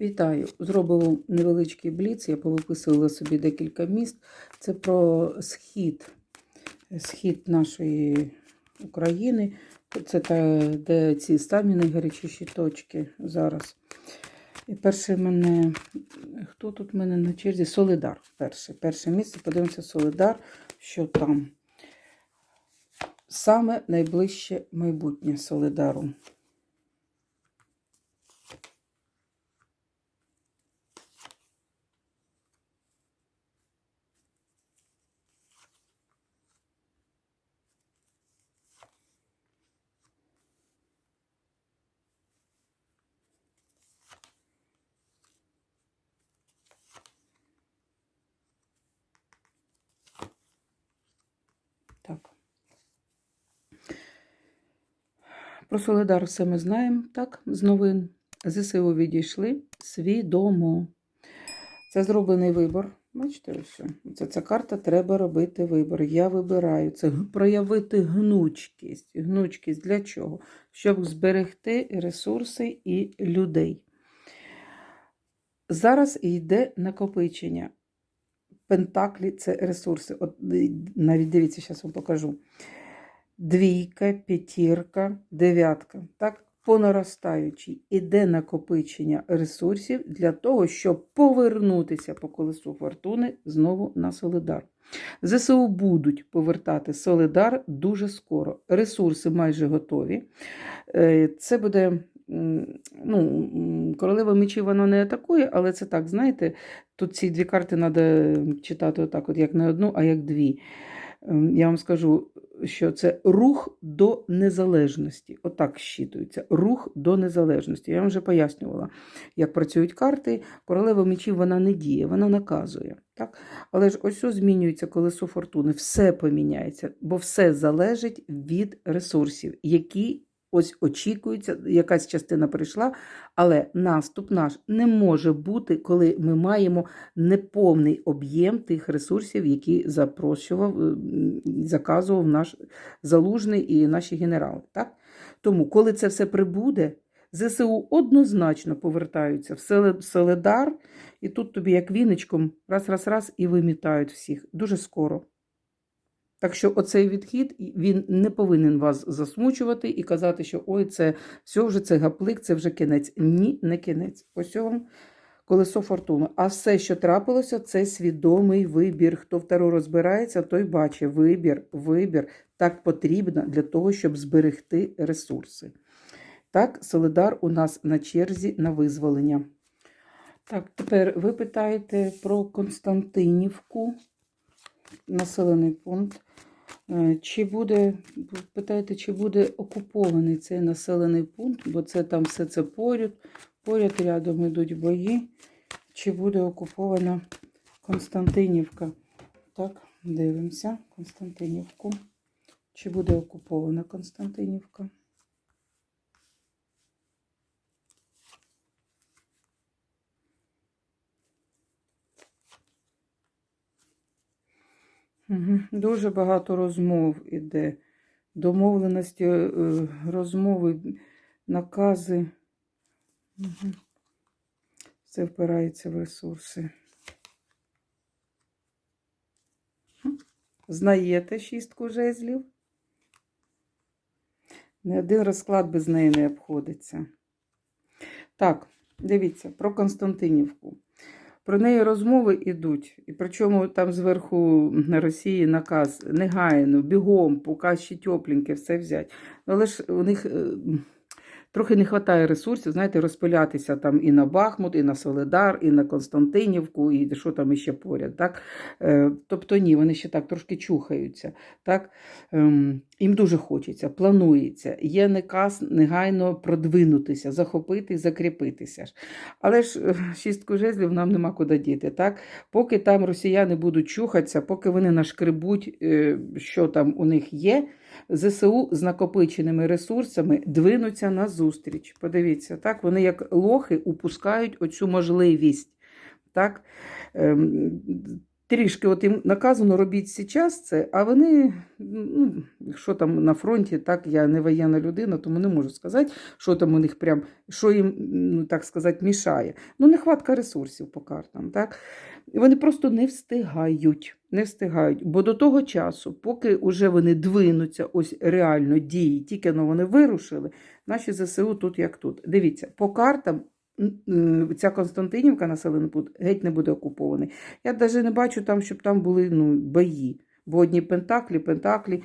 Вітаю! Зробив невеличкий бліц. Я повиписувала собі декілька міст. Це про схід, схід нашої України. Це та, де ці самі найгарячіші точки зараз. І перше в мене, хто тут в мене на черзі? Солидар. Перше перше місце. Подивимося, Солидар, що там. Саме найближче майбутнє Солидару. Так. Про Солидар все ми знаємо, так, з новин. ЗСУ відійшли свідомо. Це зроблений вибор. Бачите, ось. Це ця карта треба робити вибор. Я вибираю. Це проявити гнучкість. Гнучкість для чого? Щоб зберегти ресурси і людей. Зараз йде накопичення. Пентаклі це ресурси. От навіть дивіться, зараз вам покажу. Двійка, п'ятірка, дев'ятка. Так, по наростаючій іде накопичення ресурсів для того, щоб повернутися по колесу фортуни знову на Солидар. ЗСУ будуть повертати Солидар дуже скоро. Ресурси майже готові. Е, Це буде. Ну, королева мечів вона не атакує, але це так, знаєте, тут ці дві карти треба читати отак, от як не одну, а як дві. Ем, Я вам скажу, що це рух до незалежності. Отак щитується. Рух до незалежності. Я вам вже пояснювала, як працюють карти. Королева мечів вона не діє, вона наказує. Так? Але ж ось змінюється колесо фортуни, все поміняється, бо все залежить від ресурсів, які ось очікуються, якась частина прийшла, але наступ наш не може бути, коли ми маємо неповний об'єм тих ресурсів, які запрошував, е, заказував наш залужний і наші генерали. Так? Тому, коли це все прибуде, ЗСУ однозначно повертаються в Селе- Селедар, і тут тобі, як віничком, раз, раз, раз, і вимітають всіх дуже скоро. Так що оцей відхід він не повинен вас засмучувати і казати, що ой, це все вже це гаплик, це вже кінець. Ні, не кінець. Ось вам колесо фортуни. А все, що трапилося, це свідомий вибір. Хто в таро розбирається, той бачить вибір, вибір так потрібно для того, щоб зберегти ресурси. Так, Солидар у нас на черзі на визволення. Так, тепер ви питаєте про Константинівку, населений пункт. Е, Чи буде, питаєте, чи буде окупований цей населений пункт, бо це там все це поряд, поряд рядом йдуть бої. Чи буде окупована Константинівка? Так, дивимося Константинівку. Чи буде окупована Константинівка? Дуже багато розмов іде. Домовленості, е, розмови, накази. Угу. Все впирається в ресурси. Знаєте шістку жезлів? Не один розклад без неї не обходиться. Так, дивіться, про Константинівку. Про неї розмови йдуть, і причому там зверху на Росії наказ негайно, бігом, поки ще тепленьке, все взяти. Але ж у них е, трохи не вистачає ресурсів, знаєте, розпилятися там і на Бахмут, і на Солидар, і на Константинівку, і що там іще поряд. Так? Е, Тобто ні, вони ще так трошки чухаються. Так? Ем, Їм дуже хочеться, планується. Є наказ негайно продвинутися, захопити закріпитися. Але ж е, шістку жезлів нам нема куди діти. Так? Поки там росіяни будуть чухатися, поки вони нашкребуть, е, що там у них є, ЗСУ з накопиченими ресурсами двинуться на зустріч. Подивіться, так? вони як лохи упускають оцю можливість. Так? Ем, трішки от їм наказано робіть зараз це, а вони, ну, що там на фронті, так, я не воєнна людина, тому не можу сказати, що там у них прям, що їм, ну, так сказати, мішає. Ну, нехватка ресурсів по картам, так. І Вони просто не встигають, не встигають. Бо до того часу, поки вже вони двинуться, ось реально дії, тільки но вони вирушили, наші ЗСУ тут як тут. Дивіться, по картам ця Константинівка, населений пункт, геть не буде окупований. Я навіть не бачу там, щоб там були ну, бої. Бо одні пентаклі, пентаклі.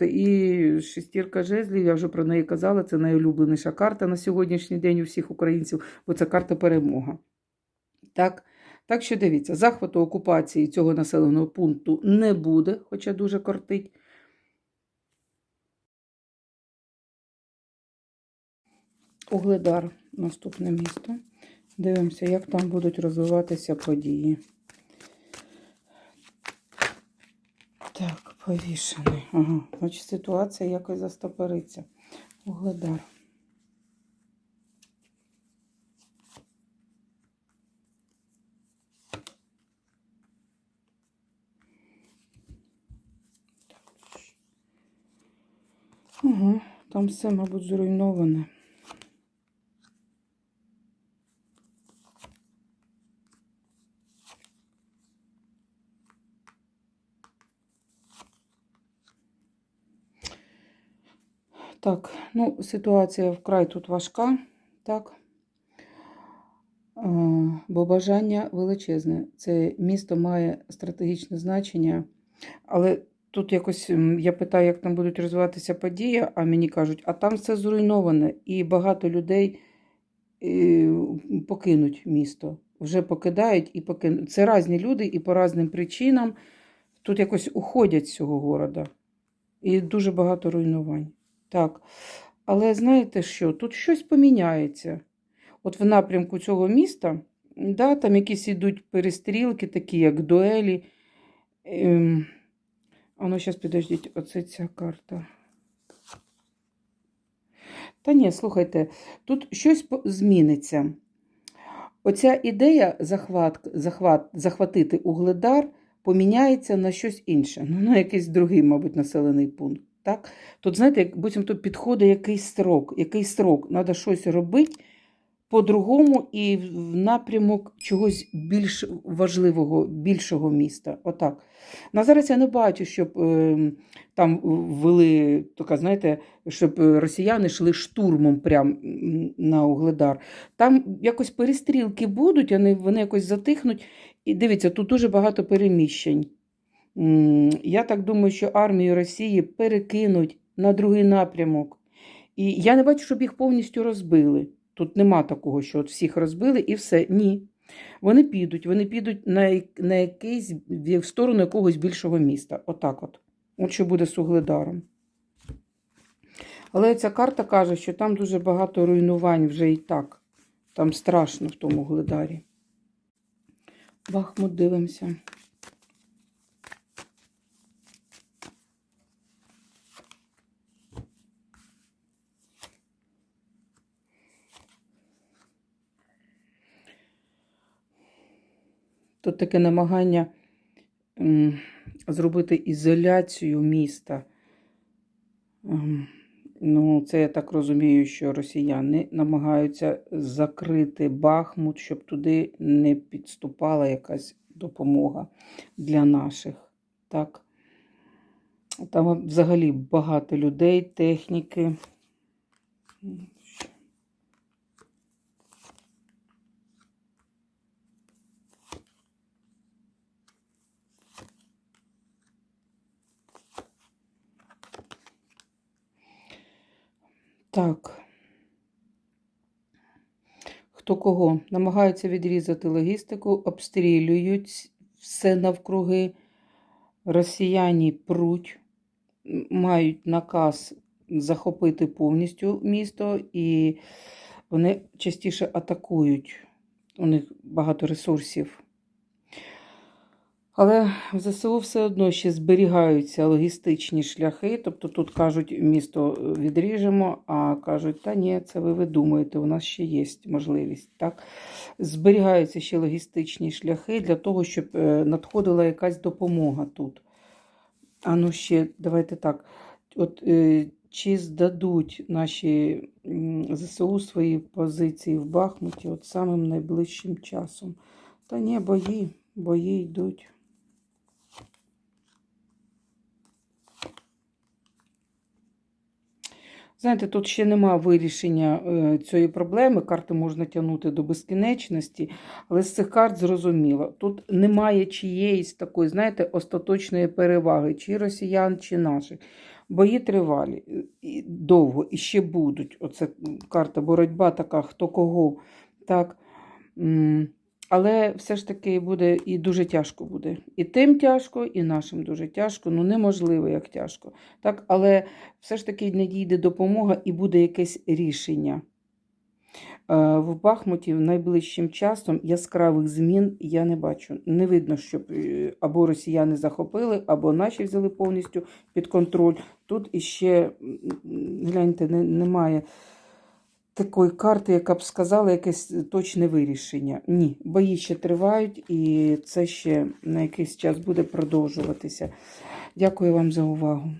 І шестірка жезлів, я вже про неї казала, це найулюбленіша карта на сьогоднішній день у всіх українців, бо це карта перемога. Так, так що дивіться, захвату окупації цього населеного пункту не буде, хоча дуже кортить. Угледар, наступне місто. Дивимося, як там будуть розвиватися події. Так, повішений. Ага, значить ситуація якось застопориться. Угледар. Ага, там все, мабуть, зруйноване. Так, ну, ситуація вкрай тут важка, так. Бо бажання величезне. Це місто має стратегічне значення, але тут якось я питаю, як там будуть розвиватися події, а мені кажуть, а там все зруйноване, і багато людей е, покинуть місто. Вже покидають і покинуть. Це різні люди, і по різним причинам тут якось уходять з цього города. І дуже багато руйнувань. Так. Але знаєте що? Тут щось поміняється. От в напрямку цього міста, да, там якісь ідуть перестрілки, такі як дуелі. Ем, а ну, зараз підождіть, оце ця карта. Та ні, слухайте, тут щось зміниться. Оця ідея захват, захват, захватити угледар поміняється на щось інше. Ну, на якийсь другий, мабуть, населений пункт. Так? Тут, знаєте, як буцімто підходить якийсь строк, якийсь строк, треба щось робити по-другому і в напрямок чогось більш важливого, більшого міста. Отак. На зараз я не бачу, щоб е, там ввели, така, знаєте, щоб росіяни йшли штурмом прямо на Угледар. Там якось перестрілки будуть, вони, вони якось затихнуть. І дивіться, тут дуже багато переміщень. Я так думаю, що армію Росії перекинуть на другий напрямок. І я не бачу, щоб їх повністю розбили. Тут нема такого, що от всіх розбили і все. Ні. Вони підуть, вони підуть на, на якийсь в сторону якогось більшого міста. Отак от. От що буде з Угледаром. Але ця карта каже, що там дуже багато руйнувань вже і так. Там страшно в тому гледарі. Бахмут дивимося. Тут таке намагання зробити ізоляцію міста. Ем, Ну, це я так розумію, що росіяни намагаються закрити Бахмут, щоб туди не підступала якась допомога для наших. Так. Там взагалі багато людей, техніки. Так. Хто кого? Намагаються відрізати логістику, обстрілюють все навкруги. Росіяни пруть, мають наказ захопити повністю місто, і вони частіше атакують. У них багато ресурсів. Але в ЗСУ все одно ще зберігаються логістичні шляхи. Тобто тут кажуть, місто е, відріжемо, а кажуть, та ні, це ви видумуєте, у нас ще є можливість. Так? Зберігаються ще логістичні шляхи для того, щоб е, надходила якась допомога тут. А ну ще, давайте так. От, е, чи здадуть наші ЗСУ свої позиції в Бахмуті от самим найближчим часом? Та ні, бої, бої йдуть. Знаєте, тут ще нема вирішення е, цієї проблеми. Карти можна тягнути до безкінечності, але з цих карт зрозуміло. Тут немає чиєїсь такої, знаєте, остаточної переваги, чи росіян, чи наших. Бої тривалі е, і довго і ще будуть. Оце карта боротьба така, хто кого. Так. Але все ж таки буде і дуже тяжко буде. І тим тяжко, і нашим дуже тяжко. Ну неможливо, як тяжко. Так, але все ж таки надійде допомога і буде якесь рішення. Е, В Бахмуті найближчим часом яскравих змін я не бачу. Не видно, щоб е, або росіяни захопили, або наші взяли повністю під контроль. Тут іще, гляньте, не- немає такої карти, яка б сказала якесь точне вирішення. Ні, бої ще тривають, і це ще на якийсь час буде продовжуватися. Дякую вам за увагу.